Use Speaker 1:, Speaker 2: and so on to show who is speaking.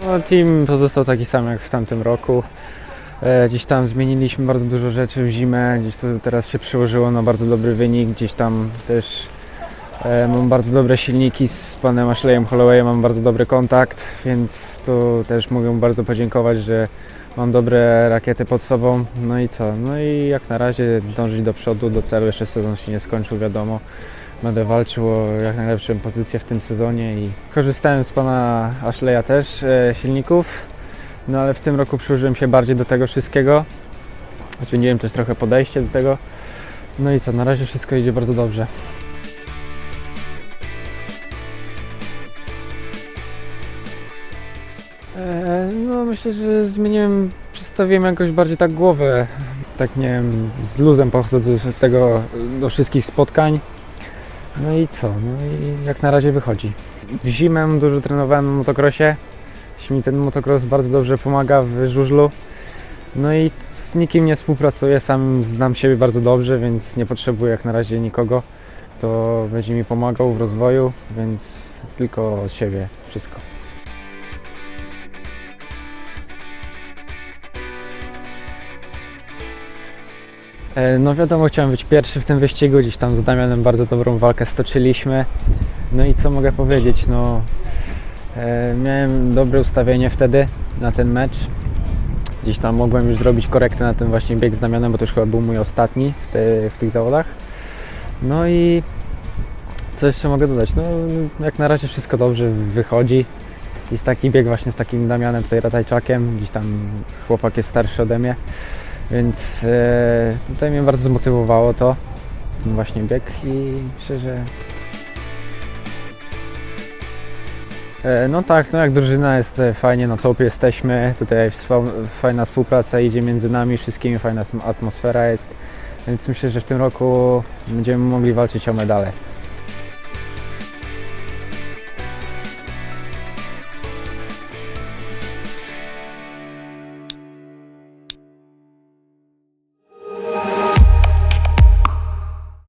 Speaker 1: No, team pozostał taki sam jak w tamtym roku. E, Gdzieś tam zmieniliśmy bardzo dużo rzeczy w zimę, gdzieś to teraz się przełożyło na bardzo dobry wynik, gdzieś tam też e, mam bardzo dobre silniki z panem Ashleyem Hollowayem, mam bardzo dobry kontakt, więc tu też mogę mu bardzo podziękować, że mam dobre rakiety pod sobą. No i co? No i jak na razie dążyć do przodu, do celu, jeszcze sezon się nie skończył, wiadomo. Będę walczył o jak najlepszą pozycję w tym sezonie i korzystałem z pana Ashleya też e, silników, no ale w tym roku przyłożyłem się bardziej do tego wszystkiego. Zmieniłem też trochę podejście do tego. No i co, na razie wszystko idzie bardzo dobrze. E, No myślę, że zmieniłem, przestawiłem jakoś bardziej tak głowę, tak nie wiem, z luzem podchodzę do tego, do wszystkich spotkań. No i co? No i jak na razie wychodzi. W zimę dużo trenowałem na motocrossie. Mi ten motocross bardzo dobrze pomaga w żużlu. No i z nikim nie współpracuję, sam znam siebie bardzo dobrze, więc nie potrzebuję jak na razie nikogo. To będzie mi pomagał w rozwoju, więc tylko od siebie wszystko. No wiadomo, chciałem być pierwszy w tym wyścigu, gdzieś tam z Damianem bardzo dobrą walkę stoczyliśmy. No i co mogę powiedzieć, no e, miałem dobre ustawienie wtedy na ten mecz. Gdzieś tam mogłem już zrobić korektę na ten właśnie bieg z Damianem, bo to już chyba był mój ostatni w, te, w tych zawodach. No i co jeszcze mogę dodać? No jak na razie wszystko dobrze wychodzi. Jest taki bieg właśnie z takim Damianem tutaj Ratajczakiem, gdzieś tam chłopak jest starszy ode mnie. Więc e, tutaj mnie bardzo zmotywowało to, ten właśnie bieg i myślę, że e, no tak, no jak drużyna jest e, fajnie na topie jesteśmy, tutaj fajna współpraca idzie między nami wszystkimi, fajna atmosfera jest, więc myślę, że w tym roku będziemy mogli walczyć o medale.